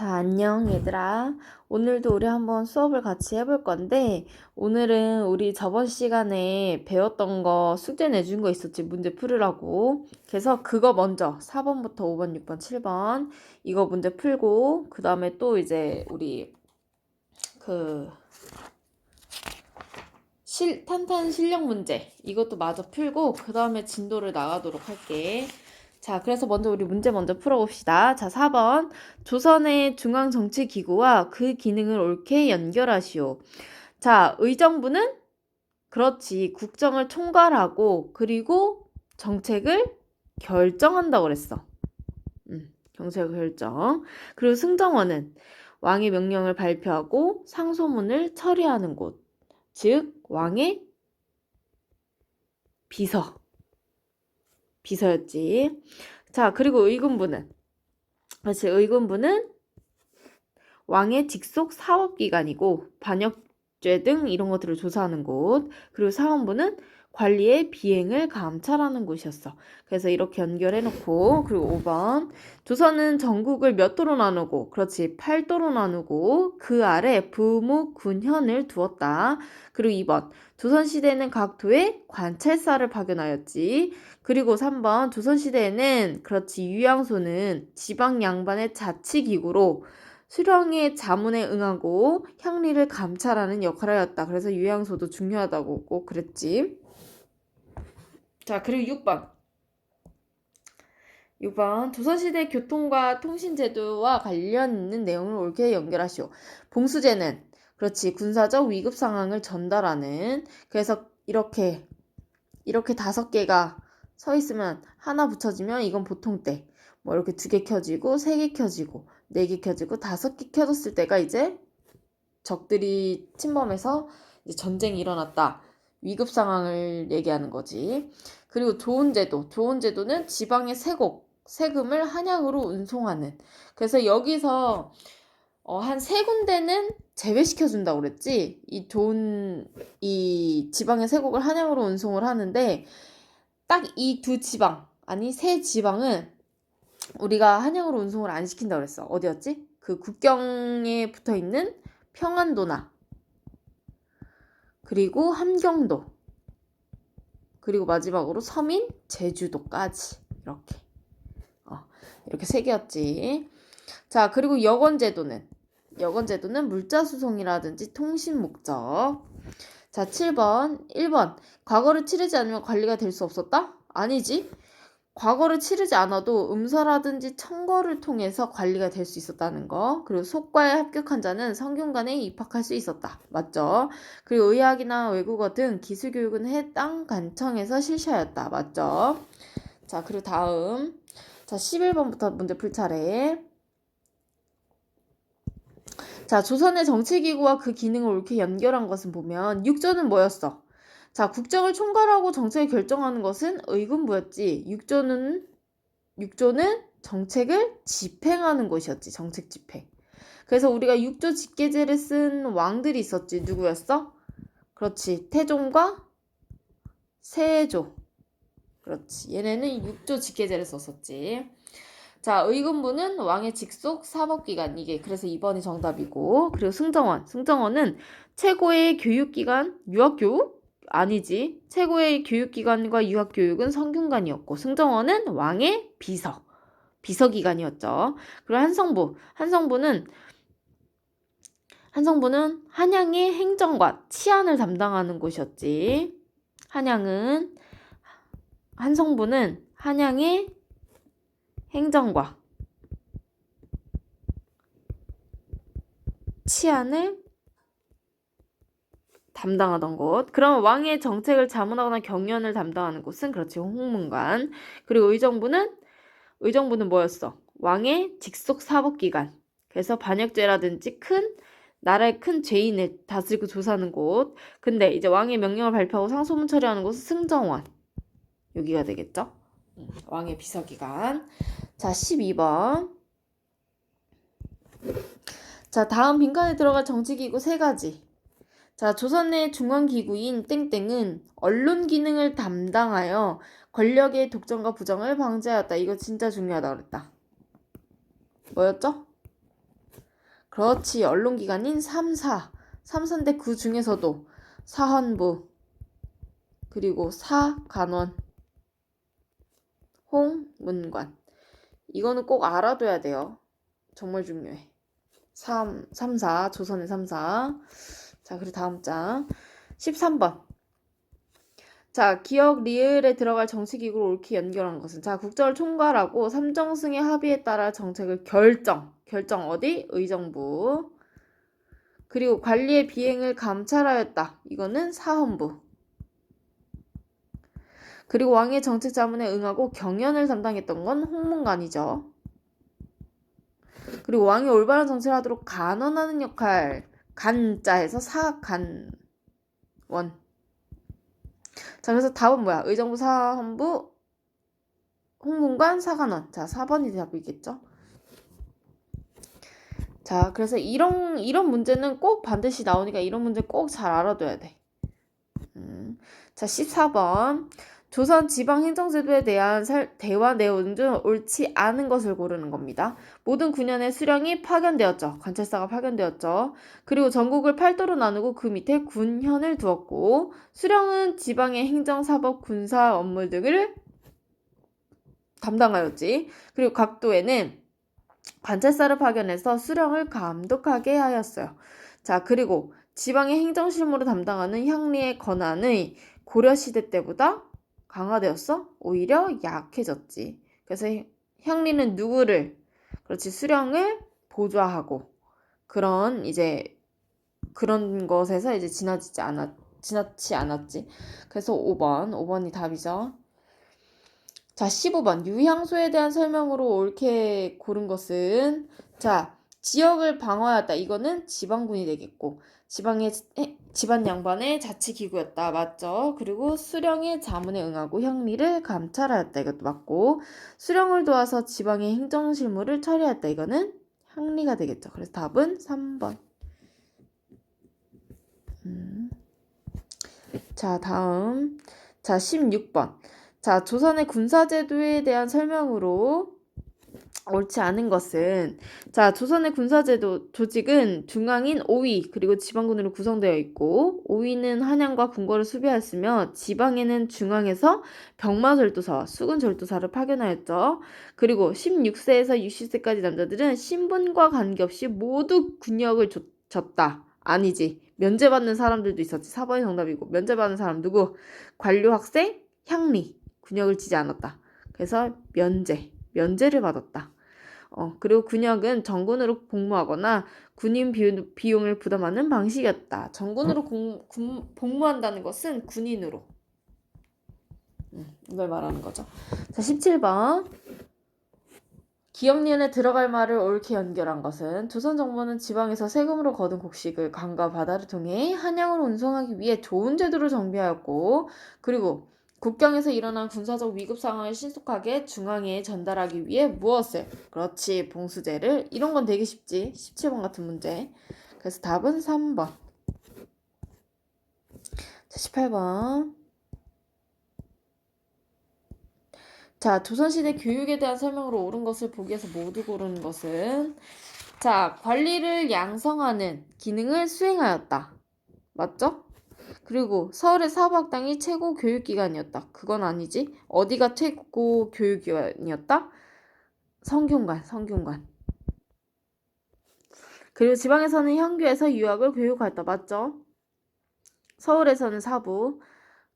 자, 안녕, 얘들아. 오늘도 우리 한번 수업을 같이 해볼 건데, 오늘은 우리 저번 시간에 배웠던 거 숙제 내준 거 있었지, 문제 풀으라고. 그래서 그거 먼저, 4번부터 5번, 6번, 7번, 이거 문제 풀고, 그 다음에 또 이제 우리, 그, 실, 탄탄 실력 문제, 이것도 마저 풀고, 그 다음에 진도를 나가도록 할게. 자, 그래서 먼저 우리 문제 먼저 풀어봅시다. 자, 4번. 조선의 중앙정치기구와 그 기능을 옳게 연결하시오. 자, 의정부는 그렇지. 국정을 총괄하고 그리고 정책을 결정한다고 그랬어. 음, 정책을 결정. 그리고 승정원은 왕의 명령을 발표하고 상소문을 처리하는 곳. 즉, 왕의 비서. 비서였지. 자, 그리고 의군부는 그렇지. 의군부는 왕의 직속 사법기관이고 반역죄 등 이런 것들을 조사하는 곳. 그리고 사원부는 관리의 비행을 감찰하는 곳이었어. 그래서 이렇게 연결해 놓고 그리고 5번 조선은 전국을 몇 도로 나누고 그렇지 8도로 나누고 그 아래 부무 군현을 두었다. 그리고 2번 조선 시대에는 각 도에 관찰사를 파견하였지. 그리고 3번 조선 시대에는 그렇지 유양소는 지방 양반의 자치 기구로 수령의 자문에 응하고 향리를 감찰하는 역할을 하였다. 그래서 유양소도 중요하다고 꼭 그랬지. 자, 그리고 6번. 6번. 조선시대 교통과 통신제도와 관련 있는 내용을 옳게 연결하시오. 봉수제는, 그렇지, 군사적 위급 상황을 전달하는, 그래서 이렇게, 이렇게 다섯 개가 서 있으면 하나 붙여지면 이건 보통 때. 뭐 이렇게 두 개 켜지고, 세 개 켜지고, 네 개 켜지고, 다섯 개 켜졌을 때가 이제 적들이 침범해서 이제 전쟁이 일어났다. 위급 상황을 얘기하는 거지. 그리고 좋은 제도. 좋은 제도는 지방의 세곡, 세금을 한양으로 운송하는. 그래서 여기서 어, 한 세 군데는 제외시켜준다고 그랬지. 이 좋은, 이 지방의 세곡을 한양으로 운송을 하는데, 딱 이 두 지방, 아니 세 지방은 우리가 한양으로 운송을 안 시킨다고 그랬어. 어디였지? 그 국경에 붙어 있는 평안도나, 그리고 함경도, 그리고 마지막으로 서민, 제주도까지. 이렇게. 어, 이렇게 세 개였지. 자, 그리고 여건제도는, 여건제도는 물자수송이라든지 통신 목적. 자, 7번. 1번. 과거를 치르지 않으면 관리가 될 수 없었다? 아니지. 과거를 치르지 않아도 음서라든지 청거를 통해서 관리가 될 수 있었다는 거. 그리고 속과에 합격한 자는 성균관에 입학할 수 있었다. 맞죠? 그리고 의학이나 외국어 등 기술 교육은 해당 관청에서 실시하였다. 맞죠? 자, 그리고 다음. 자, 11번부터 문제 풀 차례. 자, 조선의 정치기구와 그 기능을 옳게 연결한 것은 보면 육조는 뭐였어? 자, 국정을 총괄하고 정책을 결정하는 것은 의군부였지. 육조는 육조는 정책을 집행하는 것이었지. 정책 집행. 그래서 우리가 육조 직계제를 쓴 왕들이 있었지. 누구였어? 그렇지. 태종과 세조. 그렇지. 얘네는 육조 직계제를 썼었지. 자, 의군부는 왕의 직속 사법기관. 이게 그래서 2번이 정답이고. 그리고 승정원. 승정원은 최고의 교육기관, 유학교육? 아니지. 최고의 교육기관과 유학교육은 성균관이었고, 승정원은 왕의 비서. 비서기관이었죠. 그리고 한성부. 한성부는 한성부는 한양의 행정과 치안을 담당하는 곳이었지. 한양은 한성부는 한양의 행정과 치안을 담당하던 곳. 그럼 왕의 정책을 자문하거나 경연을 담당하는 곳은 그렇지 홍문관. 그리고 의정부는 의정부는 뭐였어? 왕의 직속 사법기관. 그래서 반역죄라든지 큰 나라의 큰 죄인을 다스리고 조사하는 곳. 근데 이제 왕의 명령을 발표하고 상소문 처리하는 곳은 승정원. 여기가 되겠죠? 왕의 비서기관. 자, 12번. 자, 다음 빈칸에 들어갈 정치기구 세 가지. 자, 조선의 중앙기구인 땡땡은 언론 기능을 담당하여 권력의 독점과 부정을 방지하였다. 이거 진짜 중요하다 그랬다. 뭐였죠? 그렇지. 언론기관인 3사. 3사인데 그 중에서도 사헌부, 그리고 사간원, 홍문관. 이거는 꼭 알아둬야 돼요. 정말 중요해. 3, 3사, 조선의 3사. 자, 그리고 다음 장. 13번. 자, 기억 리을에 들어갈 정치기구를 옳게 연결한 것은 자, 국정을 총괄하고 삼정승의 합의에 따라 정책을 결정. 결정 어디? 의정부. 그리고 관리의 비행을 감찰하였다. 이거는 사헌부. 그리고 왕의 정책 자문에 응하고 경연을 담당했던 건 홍문관이죠. 그리고 왕이 올바른 정치를 하도록 간언하는 역할. 간자에서 사간원. 자, 그래서 답은 뭐야? 의정부 사헌부 홍문관 사관원. 자, 4번이 답이겠죠? 자, 그래서 이런 이런 문제는 꼭 반드시 나오니까 이런 문제 꼭 잘 알아둬야 돼. 음. 자, 14번. 조선 지방 행정제도에 대한 살- 대화 내용 중 옳지 않은 것을 고르는 겁니다. 모든 군현의 수령이 파견되었죠. 관찰사가 파견되었죠. 그리고 전국을 팔도로 나누고 그 밑에 군현을 두었고 수령은 지방의 행정, 사법, 군사 업무 등을 담당하였지. 그리고 각도에는 관찰사를 파견해서 수령을 감독하게 하였어요. 자, 그리고 지방의 행정실무를 담당하는 향리의 권한의 고려시대 때보다 강화되었어? 오히려 약해졌지. 그래서 향리는 누구를, 그렇지, 수령을 보좌하고 그런 이제 그런 것에서 이제 지나치지 않았, 지나치 않았지. 그래서 5번, 5번이 답이죠. 자, 15번. 유향소에 대한 설명으로 옳게 고른 것은 자, 지역을 방어하였다. 이거는 지방군이 되겠고 지방의 에, 집안 양반의 자치기구였다. 맞죠? 그리고 수령의 자문에 응하고 형리를 감찰하였다. 이것도 맞고 수령을 도와서 지방의 행정실무를 처리했다. 이거는 향리가 되겠죠. 그래서 답은 3번. 음. 자, 다음. 자, 16번. 자, 조선의 군사제도에 대한 설명으로 옳지 않은 것은 자, 조선의 군사제도 조직은 중앙인 5위 그리고 지방군으로 구성되어 있고 5위는 한양과 궁궐을 수비하였으며 지방에는 중앙에서 병마절도사와 수군절도사를 파견하였죠. 그리고 16세에서 60세까지 남자들은 신분과 관계없이 모두 군역을 줬, 줬다. 아니지. 면제받는 사람들도 있었지. 4번이 정답이고 면제받는 사람 누구? 관료 학생, 향리. 군역을 지지 않았다. 그래서 면제, 면제를 받았다. 어, 그리고 군역은 정군으로 복무하거나 군인 비, 비용을 부담하는 방식이었다. 정군으로 공, 군, 복무한다는 것은 군인으로. 음, 이걸 말하는 거죠. 자, 17번. 기업년에 들어갈 말을 옳게 연결한 것은 조선 정부는 지방에서 세금으로 거둔 곡식을 강과 바다를 통해 한양으로 운송하기 위해 좋은 제도를 정비하였고 그리고 국경에서 일어난 군사적 위급 상황을 신속하게 중앙에 전달하기 위해 무엇을? 그렇지, 봉수제를. 이런 건 되게 쉽지. 17번 같은 문제. 그래서 답은 3번. 자, 18번. 자, 조선시대 교육에 대한 설명으로 옳은 것을 보기 위해서 모두 고르는 것은 자, 관리를 양성하는 기능을 수행하였다. 맞죠? 그리고 서울의 사법학당이 최고 교육기관이었다. 그건 아니지. 어디가 최고 교육기관이었다? 성균관, 성균관. 그리고 지방에서는 현교에서 유학을 교육하였다. 맞죠? 서울에서는 사부,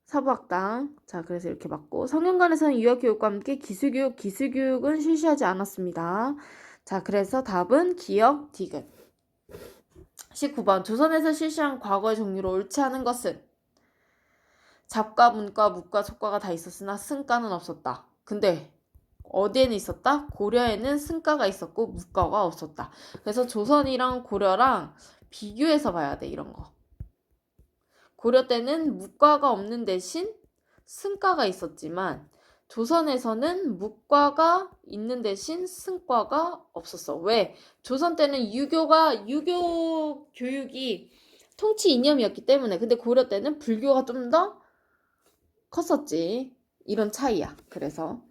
사부학당. 자, 그래서 이렇게 맞고. 성균관에서는 유학 교육과 함께 기술 교육, 기술 교육은 실시하지 않았습니다. 자, 그래서 답은 기억, 디귿. 19번. 조선에서 실시한 과거의 종류로 옳지 않은 것은 잡과 문과, 묵과, 속과가 다 있었으나 승가는 없었다. 근데 어디에는 있었다? 고려에는 승가가 있었고 묵과가 없었다. 그래서 조선이랑 고려랑 비교해서 봐야 돼, 이런 거. 고려 때는 묵과가 없는 대신 승과가 있었지만 조선에서는 묵과가 있는 대신 승과가 없었어. 왜? 조선 때는 유교가 유교 교육이 통치 이념이었기 때문에 근데 고려 때는 불교가 좀 더 컸었지. 이런 차이야. 그래서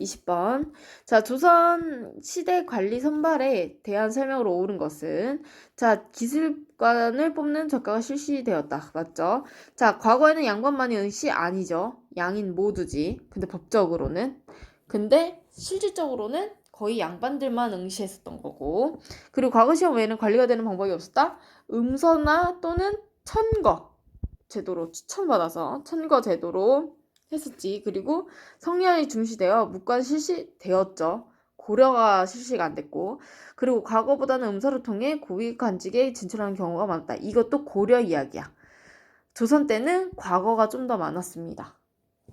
20번. 자, 조선 시대 관리 선발에 대한 설명으로 옳은 것은 자, 기술관을 뽑는 적가가 실시되었다. 맞죠? 자, 과거에는 양반만이 응시 아니죠. 양인 모두지. 근데 법적으로는. 근데 실질적으로는 거의 양반들만 응시했었던 거고. 그리고 과거 시험 외에는 관리가 되는 방법이 없었다. 음서나 또는 천거 제도로 추천받아서 천거 제도로 했었지. 그리고 성리안이 중시되어 묵관 실시되었죠. 고려가 실시가 안 됐고 그리고 과거보다는 음서를 통해 고위 관직에 진출하는 경우가 많다. 이것도 고려 이야기야. 조선 때는 과거가 좀 더 많았습니다.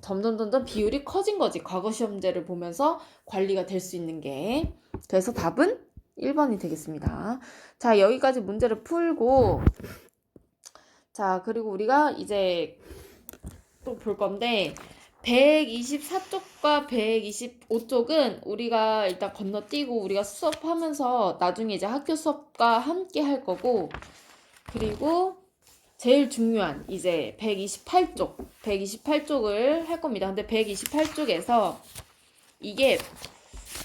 점점 점점 비율이 커진 거지. 과거 시험제를 보면서 관리가 될 수 있는 게. 그래서 답은 1번이 되겠습니다. 자, 여기까지 문제를 풀고 자, 그리고 우리가 이제 또 볼 건데 124쪽과 125쪽은 우리가 일단 건너뛰고 우리가 수업하면서 나중에 이제 학교 수업과 함께 할 거고 그리고 제일 중요한 이제 128쪽 128쪽을 할 겁니다. 근데 128쪽에서 이게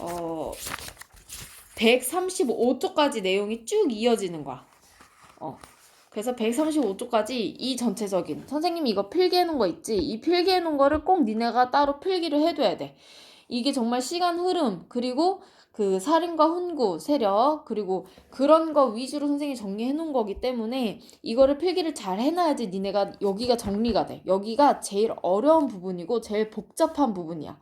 어 135쪽까지 내용이 쭉 이어지는 거야. 어. 그래서 135쪽까지 이 전체적인 선생님이 이거 필기해 놓은 거 있지? 이 필기해 놓은 거를 꼭 니네가 따로 필기를 해 둬야 돼. 이게 정말 시간 흐름 그리고 그 살인과 훈구, 세력 그리고 그런 거 위주로 선생님이 정리해 놓은 거기 때문에 이거를 필기를 잘 해놔야지 니네가 여기가 정리가 돼. 여기가 제일 어려운 부분이고 제일 복잡한 부분이야.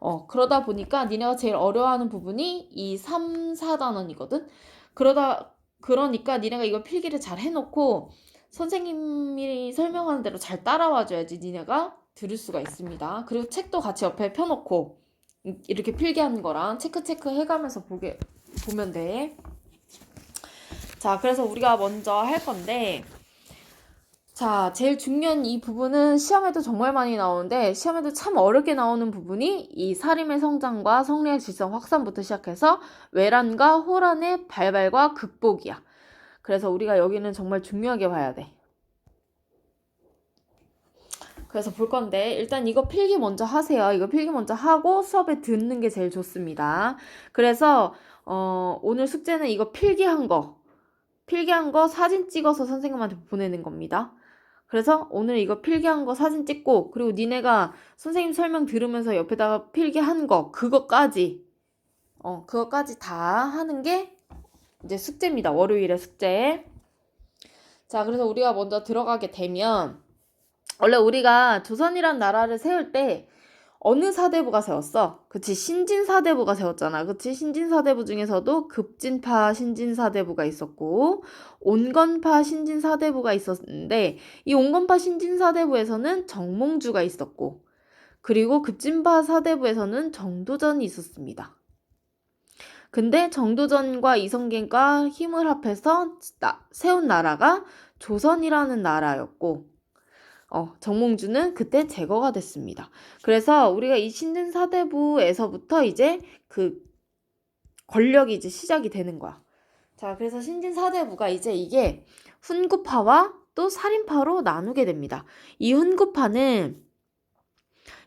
어, 그러다 보니까 니네가 제일 어려워하는 부분이 이 3, 4단원이거든. 그러다 그러니까 니네가 이거 필기를 잘 해놓고 선생님이 설명하는 대로 잘 따라와 줘야지 니네가 들을 수가 있습니다. 그리고 책도 같이 옆에 펴놓고 이렇게 필기하는 거랑 체크 체크 해가면서 보게 보면 돼. 자, 그래서 우리가 먼저 할 건데 자, 제일 중요한 이 부분은 시험에도 정말 많이 나오는데 시험에도 참 어렵게 나오는 부분이 이 사림의 성장과 성리의 질성 확산부터 시작해서 외란과 호란의 발발과 극복이야. 그래서 우리가 여기는 정말 중요하게 봐야 돼. 그래서 볼 건데 일단 이거 필기 먼저 하세요. 이거 필기 먼저 하고 수업에 듣는 게 제일 좋습니다. 그래서 어, 오늘 숙제는 이거 필기한 거 필기한 거 사진 찍어서 선생님한테 보내는 겁니다. 그래서 오늘 이거 필기한 거 사진 찍고 그리고 니네가 선생님 설명 들으면서 옆에다가 필기한 거 그거까지 어 그거까지 다 하는 게 이제 숙제입니다. 월요일에 숙제. 자, 그래서 우리가 먼저 들어가게 되면 원래 우리가 조선이란 나라를 세울 때 어느 사대부가 세웠어? 그치, 신진사대부가 세웠잖아. 그치, 신진사대부 중에서도 급진파 신진사대부가 있었고, 온건파 신진사대부가 있었는데, 이 온건파 신진사대부에서는 정몽주가 있었고, 그리고 급진파 사대부에서는 정도전이 있었습니다. 근데 정도전과 이성계가 힘을 합해서 나, 세운 나라가 조선이라는 나라였고, 어, 정몽주는 그때 제거가 됐습니다. 그래서 우리가 이 신진 사대부에서부터 이제 그 권력이 이제 시작이 되는 거야. 자, 그래서 신진 사대부가 이제 이게 훈구파와 또 살인파로 나누게 됩니다. 이 훈구파는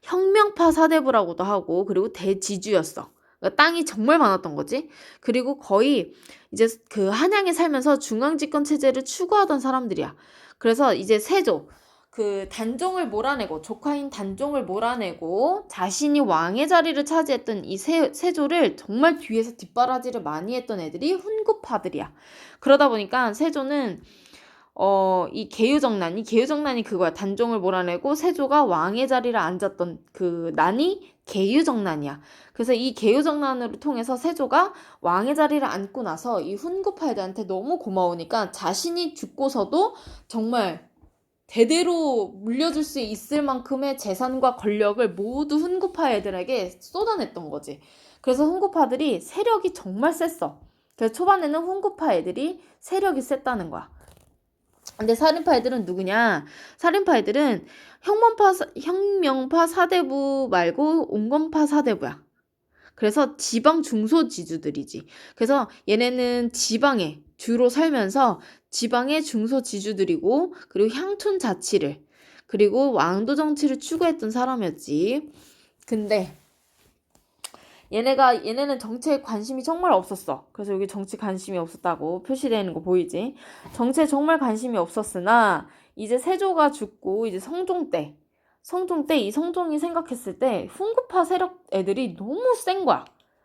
혁명파 사대부라고도 하고 그리고 대지주였어. 그러니까 땅이 정말 많았던 거지. 그리고 거의 이제 그 한양에 살면서 중앙집권 체제를 추구하던 사람들이야. 그래서 이제 세조 그 단종을 몰아내고 조카인 단종을 몰아내고 자신이 왕의 자리를 차지했던 이 세, 세조를 정말 뒤에서 뒷바라지를 많이 했던 애들이 훈구파들이야. 그러다 보니까 세조는 어, 이 개유정난 이 개유정난이 그거야. 단종을 몰아내고 세조가 왕의 자리를 앉았던 그 난이 개유정난이야. 그래서 이 개유정난을 통해서 세조가 왕의 자리를 앉고 나서 이 훈구파 애들한테 너무 고마우니까 자신이 죽고서도 정말 대대로 물려줄 수 있을 만큼의 재산과 권력을 모두 훈구파 애들에게 쏟아냈던 거지. 그래서 훈구파들이 세력이 정말 셌어. 그래서 초반에는 훈구파 애들이 세력이 셌다는 거야. 근데 살인파 애들은 누구냐? 살인파 애들은 혁명파, 혁명파 사대부 말고 온건파 사대부야. 그래서 지방 중소 지주들이지. 그래서 얘네는 지방에 주로 살면서 지방의 중소 지주들이고 그리고 향촌 자치를 그리고 왕도 정치를 추구했던 사람이었지. 근데 얘네가 얘네는 정치에 관심이 정말 없었어. 그래서 여기 정치 관심이 없었다고 표시되어 있는 거 보이지? 정치에 정말 관심이 없었으나 이제 세조가 죽고 이제 성종 때 성종 때 이 성종이 생각했을 때 훈구파 세력 애들이 너무 센 거야.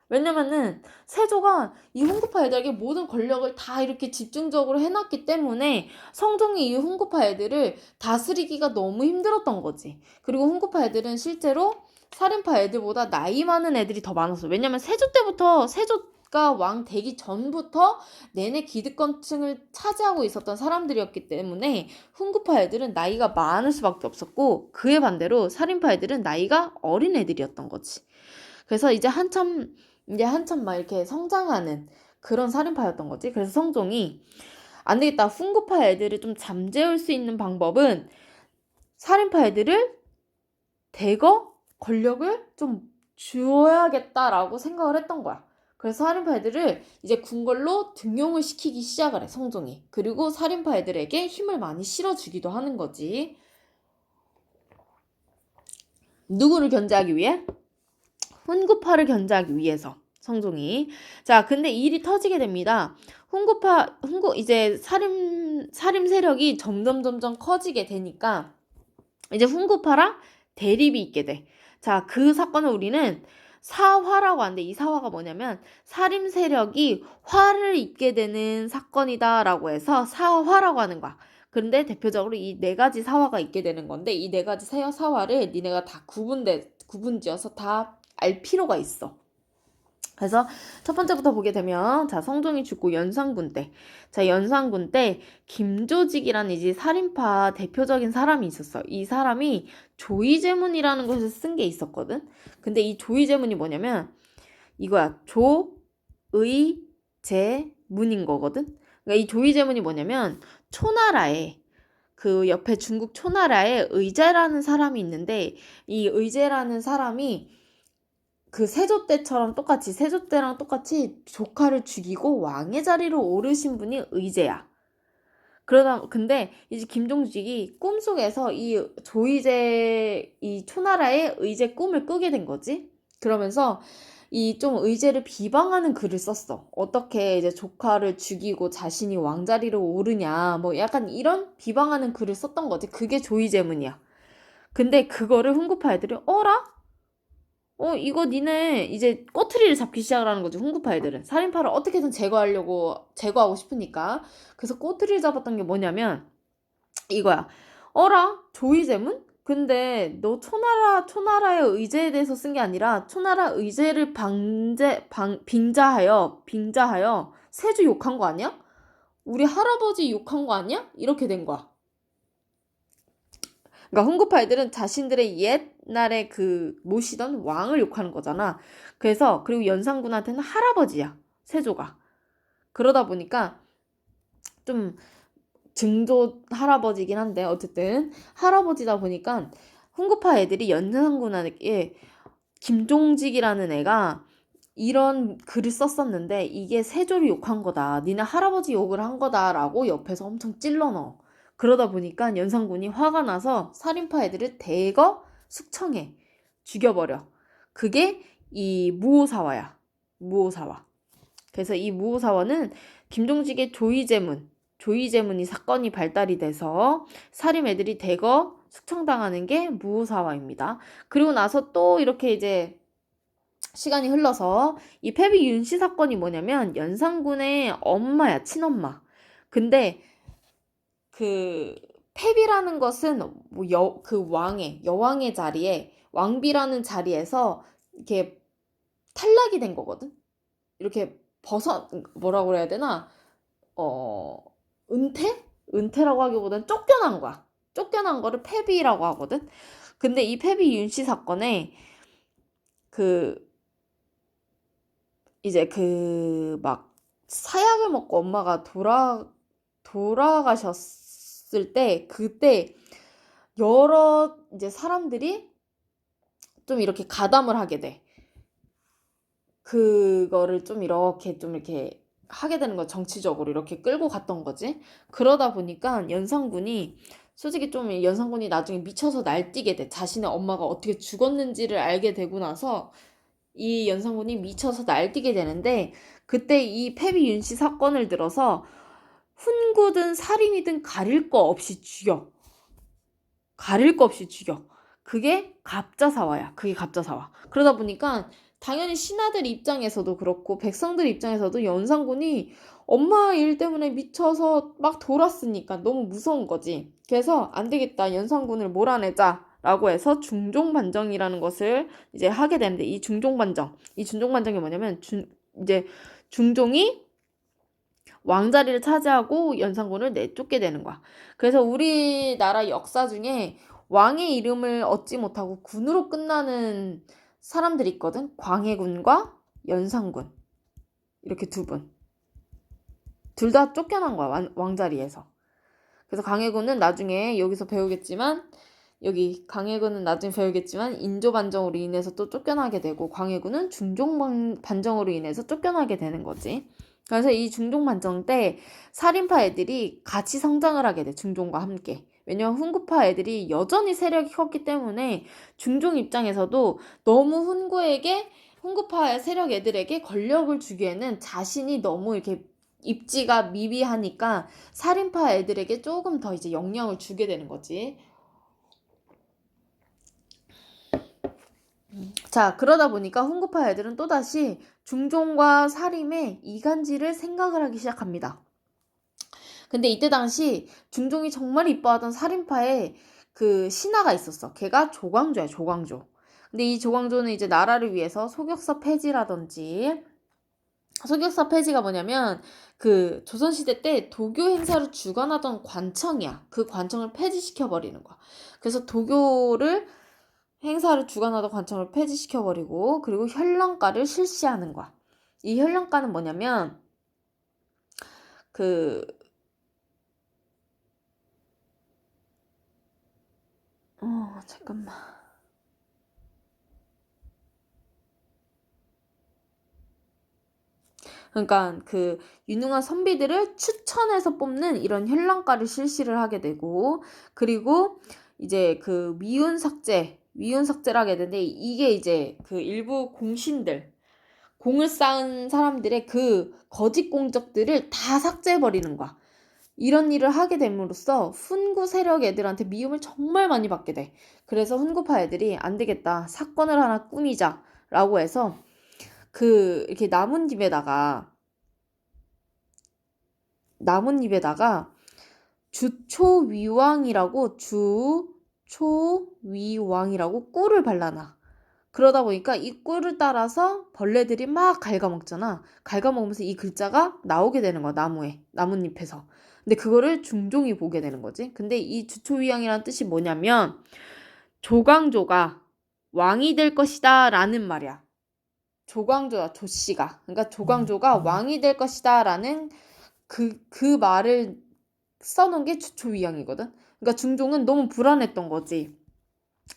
왜냐면은 세조가 이 훈구파 애들에게 모든 권력을 다 이렇게 집중적으로 해놨기 때문에 성종이 이 훈구파 애들을 다스리기가 너무 힘들었던 거지. 그리고 훈구파 애들은 실제로 살인파 애들보다 나이 많은 애들이 더 많았어. 왜냐면 세조 때부터 세조가 왕 되기 전부터 내내 기득권층을 차지하고 있었던 사람들이었기 때문에 훈구파 애들은 나이가 많을 수밖에 없었고 그에 반대로 살인파 애들은 나이가 어린 애들이었던 거지. 그래서 이제 한참 이제 한참 막 이렇게 성장하는 그런 살인파였던 거지. 그래서 성종이 안 되겠다. 훈구파 애들을 좀 잠재울 수 있는 방법은 살인파 애들을 대거 권력을 좀 주어야겠다라고 생각을 했던 거야. 그래서 살인파 애들을 이제 궁궐로 등용을 시키기 시작을 해, 성종이. 그리고 살인파 애들에게 힘을 많이 실어주기도 하는 거지. 누구를 견제하기 위해? 훈구파를 견제하기 위해서 성종이. 자, 근데 일이 터지게 됩니다. 훈구파, 훈구, 이제 살인, 살인 세력이 점점 점점 커지게 되니까 이제 훈구파랑 대립이 있게 돼. 자, 그 사건을 우리는 사화라고 하는데 이 사화가 뭐냐면 살인 세력이 화를 입게 되는 사건이다라고 해서 사화라고 하는 거야. 그런데 대표적으로 이 네 가지 사화가 있게 되는 건데 이 네 가지 세 사화를 니네가 다 구분돼 구분지어서 다 알 필요가 있어. 그래서 첫 번째부터 보게 되면 자 성종이 죽고 연산군 때, 자 연산군 때 김조직이라는 이제 살인파 대표적인 사람이 있었어. 이 사람이 조이제문이라는 것을 쓴 게 있었거든. 근데 이 조이제문이 뭐냐면 이거야 조의제문인 거거든. 그러니까 이 조이제문이 뭐냐면 초나라에 그 옆에 중국 초나라에 의제라는 사람이 있는데 이 의제라는 사람이 그 세조 때처럼 똑같이 세조 때랑 똑같이 조카를 죽이고 왕의 자리로 오르신 분이 의제야. 그러다 근데 이제 김종직이 꿈속에서 이 조이제 이 초나라의 의제 꿈을 꾸게 된 거지. 그러면서 이 좀 의제를 비방하는 글을 썼어. 어떻게 이제 조카를 죽이고 자신이 왕자리로 오르냐. 뭐 약간 이런 비방하는 글을 썼던 거지. 그게 조이제문이야. 근데 그거를 훈구파 애들이 어라? 어, 이거 니네 이제 꼬투리를 잡기 시작을 하는 거지, 훈구파 애들은. 살인파를 어떻게든 제거하려고, 제거하고 싶으니까. 그래서 꼬투리를 잡았던 게 뭐냐면, 이거야. 어라? 조이제문? 근데 너 초나라, 초나라의 의제에 대해서 쓴 게 아니라, 초나라 의제를 방제, 방, 빙자하여, 빙자하여, 세주 욕한 거 아니야? 우리 할아버지 욕한 거 아니야? 이렇게 된 거야. 그러니까 훈구파 애들은 자신들의 옛 날에 그 모시던 왕을 욕하는 거잖아. 그래서 그리고 연산군한테는 할아버지야. 세조가. 그러다 보니까 좀 증조 할아버지긴 한데 어쨌든 할아버지다 보니까 훈구파 애들이 연산군한테 김종직이라는 애가 이런 글을 썼었는데 이게 세조를 욕한 거다. 니네 할아버지 욕을 한 거다라고 옆에서 엄청 찔러 넣어. 그러다 보니까 연산군이 화가 나서 살인파 애들을 대거 숙청해 죽여버려. 그게 이 무오사화야. 무오사화. 그래서 이 무오사화는 김종직의 조이제문, 조이제문이 사건이 발달이 돼서 살인 애들이 대거 숙청당하는 게 무오사화입니다. 그리고 나서 또 이렇게 이제 시간이 흘러서 이 패비 윤씨 사건이 뭐냐면 연산군의 엄마야, 친엄마. 근데 그 폐비라는 것은 뭐 여, 그 왕의 여왕의 자리에 왕비라는 자리에서 이렇게 탈락이 된 거거든. 이렇게 벗어 뭐라고 그래야 되나? 어 은퇴? 은퇴라고 하기보다는 쫓겨난 거야. 쫓겨난 거를 폐비라고 하거든. 근데 이 폐비 윤씨 사건에 그 이제 그 막 사약을 먹고 엄마가 돌아 돌아가셨 을 때 그때 여러 이제 사람들이 좀 이렇게 가담을 하게 돼. 그거를 좀 이렇게 좀 이렇게 하게 되는 거 정치적으로 이렇게 끌고 갔던 거지. 그러다 보니까 연산군이 솔직히 좀 연산군이 나중에 미쳐서 날뛰게 돼. 자신의 엄마가 어떻게 죽었는지를 알게 되고 나서 이 연산군이 미쳐서 날뛰게 되는데 그때 이 패비 윤 씨 사건을 들어서 훈구든 살인이든 가릴 거 없이 죽여. 가릴 거 없이 죽여. 그게 갑자사화야. 그게 갑자사화. 그러다 보니까 당연히 신하들 입장에서도 그렇고 백성들 입장에서도 연산군이 엄마 일 때문에 미쳐서 막 돌았으니까 너무 무서운 거지. 그래서 안 되겠다. 연산군을 몰아내자 라고 해서 중종반정이라는 것을 이제 하게 되는데 이 중종반정, 이 중종반정이 뭐냐면 중 이제 중종이 왕자리를 차지하고 연산군을 내쫓게 되는 거야. 그래서 우리나라 역사 중에 왕의 이름을 얻지 못하고 군으로 끝나는 사람들이 있거든. 광해군과 연산군. 이렇게 두 분. 둘 다 쫓겨난 거야, 왕, 왕자리에서. 그래서 강해군은 나중에 여기서 배우겠지만, 여기 강해군은 나중에 배우겠지만, 인조반정으로 인해서 또 쫓겨나게 되고, 광해군은 중종반정으로 인해서 쫓겨나게 되는 거지. 그래서 이 중종 반정 때 살인파 애들이 같이 성장을 하게 돼, 중종과 함께. 왜냐면 훈구파 애들이 여전히 세력이 컸기 때문에 중종 입장에서도 너무 훈구에게 훈구파 세력 애들에게 권력을 주기에는 자신이 너무 이렇게 입지가 미비하니까 살인파 애들에게 조금 더 이제 영향을 주게 되는 거지. 자, 그러다 보니까 훈구파 애들은 또다시 중종과 살인의 이간질을 생각을 하기 시작합니다. 근데 이때 당시 중종이 정말 이뻐하던 살인파에 그 신하가 있었어. 걔가 조광조야, 조광조. 근데 이 조광조는 이제 나라를 위해서 소격사 폐지라든지 소격사 폐지가 뭐냐면 그 조선시대 때 도교 행사를 주관하던 관청이야. 그 관청을 폐지시켜 버리는 거야. 그래서 도교를 행사를 주관하던 관청을 폐지시켜 버리고 그리고 현랑가를 실시하는 거야. 이 현랑가는 뭐냐면 그 어, 잠깐만. 그러니까 그 유능한 선비들을 추천해서 뽑는 이런 현랑가를 실시를 하게 되고 그리고 이제 그 미운 삭제, 미운 삭제를 하게 되는데 이게 이제 그 일부 공신들 공을 쌓은 사람들의 그 거짓 공적들을 다 삭제해 버리는 거야. 이런 일을 하게 됨으로써 훈구 세력 애들한테 미움을 정말 많이 받게 돼. 그래서 훈구파 애들이 안 되겠다. 사건을 하나 꾸미자. 라고 해서 그 이렇게 나뭇잎에다가 나뭇잎에다가 주초위왕이라고 주 초위왕이라고 꿀을 발라놔. 그러다 보니까 이 꿀을 따라서 벌레들이 막 갉아먹잖아. 갉아먹으면서 이 글자가 나오게 되는 거야, 나무에, 나뭇잎에서. 근데 그거를 중종이 보게 되는 거지. 근데 이 주초위왕이라는 뜻이 뭐냐면 조광조가 왕이 될 것이다 라는 말이야. 조광조야, 조씨가. 그러니까 조광조가 왕이 될 것이다 라는 그, 그 말을 써놓은 게 주초위왕이거든. 그러니까 중종은 너무 불안했던 거지.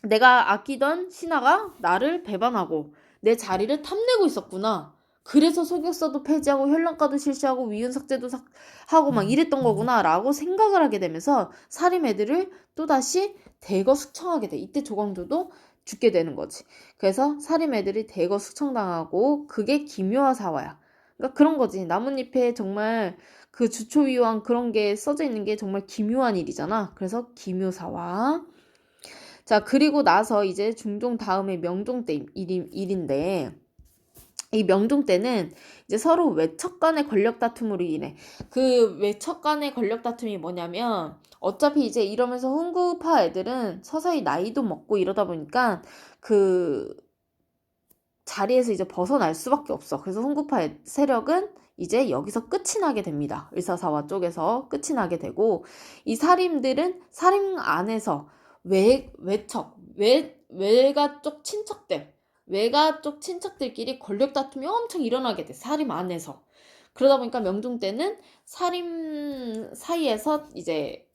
내가 아끼던 신하가 나를 배반하고 내 자리를 탐내고 있었구나. 그래서 소격사도 폐지하고 현랑가도 실시하고 위훈 삭제도 삭, 하고 막 이랬던 거구나라고 생각을 하게 되면서 살인 애들을 또다시 대거 숙청하게 돼. 이때 조광조도 죽게 되는 거지. 그래서 살인 애들이 대거 숙청당하고 그게 기묘화 사화야. 그러니까 그런 거지. 나뭇잎에 정말 그 주초위왕 그런 게 써져 있는 게 정말 기묘한 일이잖아. 그래서 기묘사화. 자, 그리고 나서 이제 중종 다음에 명종 때 일, 일인데 이 명종 때는 이제 서로 외척 간의 권력 다툼으로 인해 그 외척 간의 권력 다툼이 뭐냐면 어차피 이제 이러면서 훈구파 애들은 서서히 나이도 먹고 이러다 보니까 그 자리에서 이제 벗어날 수밖에 없어. 그래서 훈구파 세력은 이제 여기서 끝이 나게 됩니다. 을사사화 쪽에서 끝이 나게 되고 이 살인들은 살인 안에서 외 외척 외 외가 쪽 친척들 외가 쪽 친척들끼리 권력 다툼이 엄청 일어나게 돼. 살인 안에서. 그러다 보니까 명종 때는 살인 사이에서 이제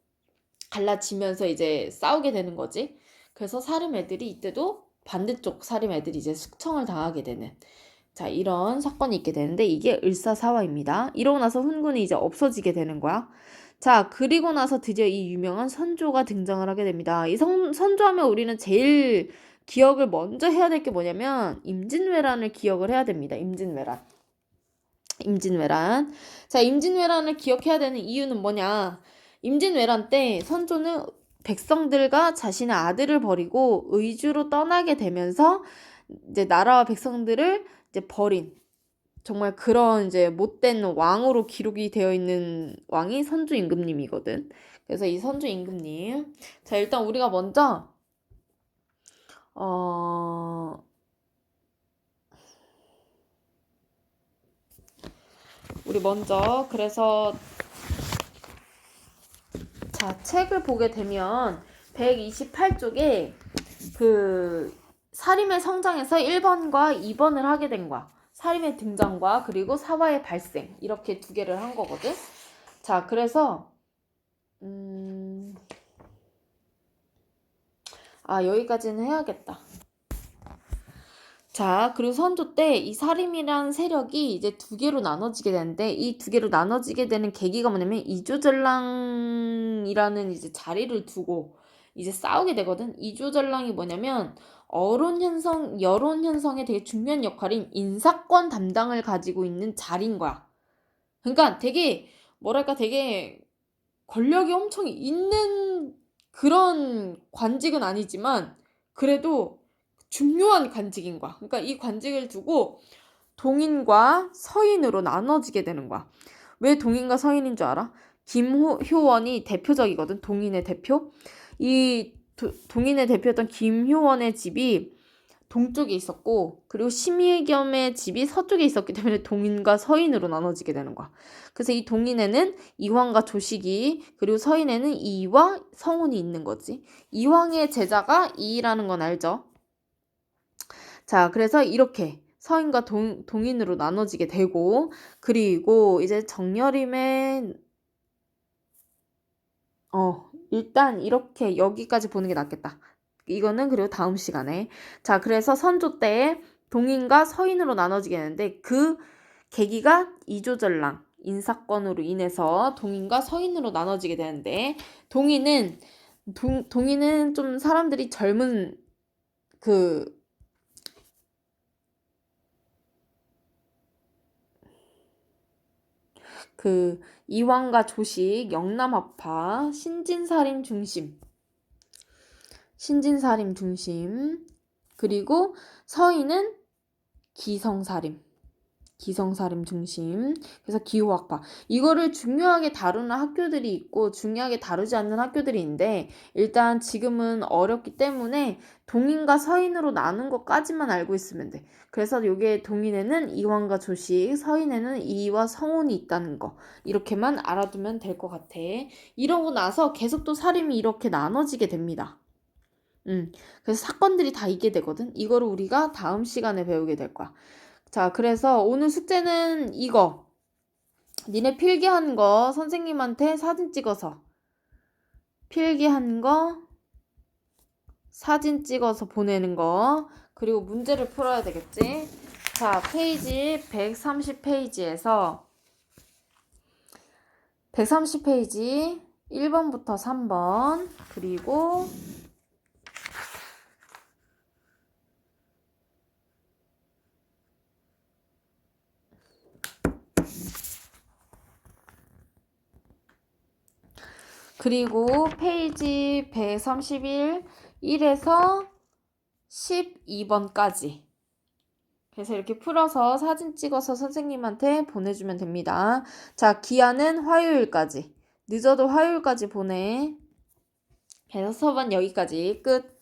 갈라지면서 이제 싸우게 되는 거지. 그래서 살인 애들이 이때도 반대쪽 살인 애들이 이제 숙청을 당하게 되는 자 이런 사건이 있게 되는데 이게 을사사화입니다. 이러고 나서 훈군이 이제 없어지게 되는 거야. 자 그리고 나서 드디어 이 유명한 선조가 등장을 하게 됩니다. 이 선, 선조하면 우리는 제일 기억을 먼저 해야 될 게 뭐냐면 임진왜란을 기억을 해야 됩니다. 임진왜란. 임진왜란. 자, 임진왜란을 기억해야 되는 이유는 뭐냐? 임진왜란 때 선조는 백성들과 자신의 아들을 버리고 의주로 떠나게 되면서 이제 나라와 백성들을 이제 버린 정말 그런 이제 못된 왕으로 기록이 되어 있는 왕이 선주 임금님이거든. 그래서 이 선주 임금님. 자, 일단 우리가 먼저 어 우리 먼저 그래서 자, 책을 보게 되면 128쪽에 그 사림의 성장에서 1번과 2번을 하게 된 거야. 사림의 등장과 그리고 사화의 발생 이렇게 두 개를 한 거거든. 자, 그래서 음... 아, 여기까지는 해야겠다. 자, 그리고 선조 때 이 사림이란 세력이 이제 두 개로 나눠지게 되는데 이 두 개로 나눠지게 되는 계기가 뭐냐면 이조전랑이라는 이제 자리를 두고 이제 싸우게 되거든. 이조전랑이 뭐냐면 어론 형성, 여론 형성에 되게 중요한 역할인 인사권 담당을 가지고 있는 자리인 거야. 그러니까 되게 뭐랄까 되게 권력이 엄청 있는 그런 관직은 아니지만 그래도 중요한 관직인 거야. 그러니까 이 관직을 두고 동인과 서인으로 나눠지게 되는 거야. 왜 동인과 서인인 줄 알아? 김효원이 대표적이거든. 동인의 대표. 이 도, 동인의 대표였던 김효원의 집이 동쪽에 있었고 그리고 심의겸의 집이 서쪽에 있었기 때문에 동인과 서인으로 나눠지게 되는 거야. 그래서 이 동인에는 이황과 조식이 그리고 서인에는 이와 성운이 있는 거지. 이황의 제자가 이라는 건 알죠? 자, 그래서 이렇게 서인과 동, 동인으로 나눠지게 되고, 그리고 이제 정여림의, 어, 일단 이렇게 여기까지 보는 게 낫겠다. 이거는 그리고 다음 시간에. 자, 그래서 선조 때 동인과 서인으로 나눠지게 되는데, 그 계기가 이조전랑, 인사권으로 인해서 동인과 서인으로 나눠지게 되는데, 동인은, 동, 동인은 좀 사람들이 젊은 그 그 이황과 조식, 영남학파, 신진사림 중심, 신진사림 중심, 그리고 서인은 기성사림, 기성사림 중심, 그래서 기호학파. 이거를 중요하게 다루는 학교들이 있고 중요하게 다루지 않는 학교들이 있는데 일단 지금은 어렵기 때문에 동인과 서인으로 나눈 것까지만 알고 있으면 돼. 그래서 요게 동인에는 이황과 조식, 서인에는 이와 성운이 있다는 거 이렇게만 알아두면 될 것 같아. 이러고 나서 계속 또 사림이 이렇게 나눠지게 됩니다. 음, 그래서 사건들이 다 있게 되거든. 이거를 우리가 다음 시간에 배우게 될 거야. 자, 그래서 오늘 숙제는 이거. 니네 필기한 거 선생님한테 사진 찍어서. 필기한 거 사진 찍어서 보내는 거. 그리고 문제를 풀어야 되겠지. 자, 페이지 130페이지에서 130페이지 1번부터 3번 그리고 그리고 페이지 131, 1에서 12번까지. 그래서 이렇게 풀어서 사진 찍어서 선생님한테 보내주면 됩니다. 자, 기한은 화요일까지. 늦어도 화요일까지 보내. 그래서 수업은 여기까지 끝.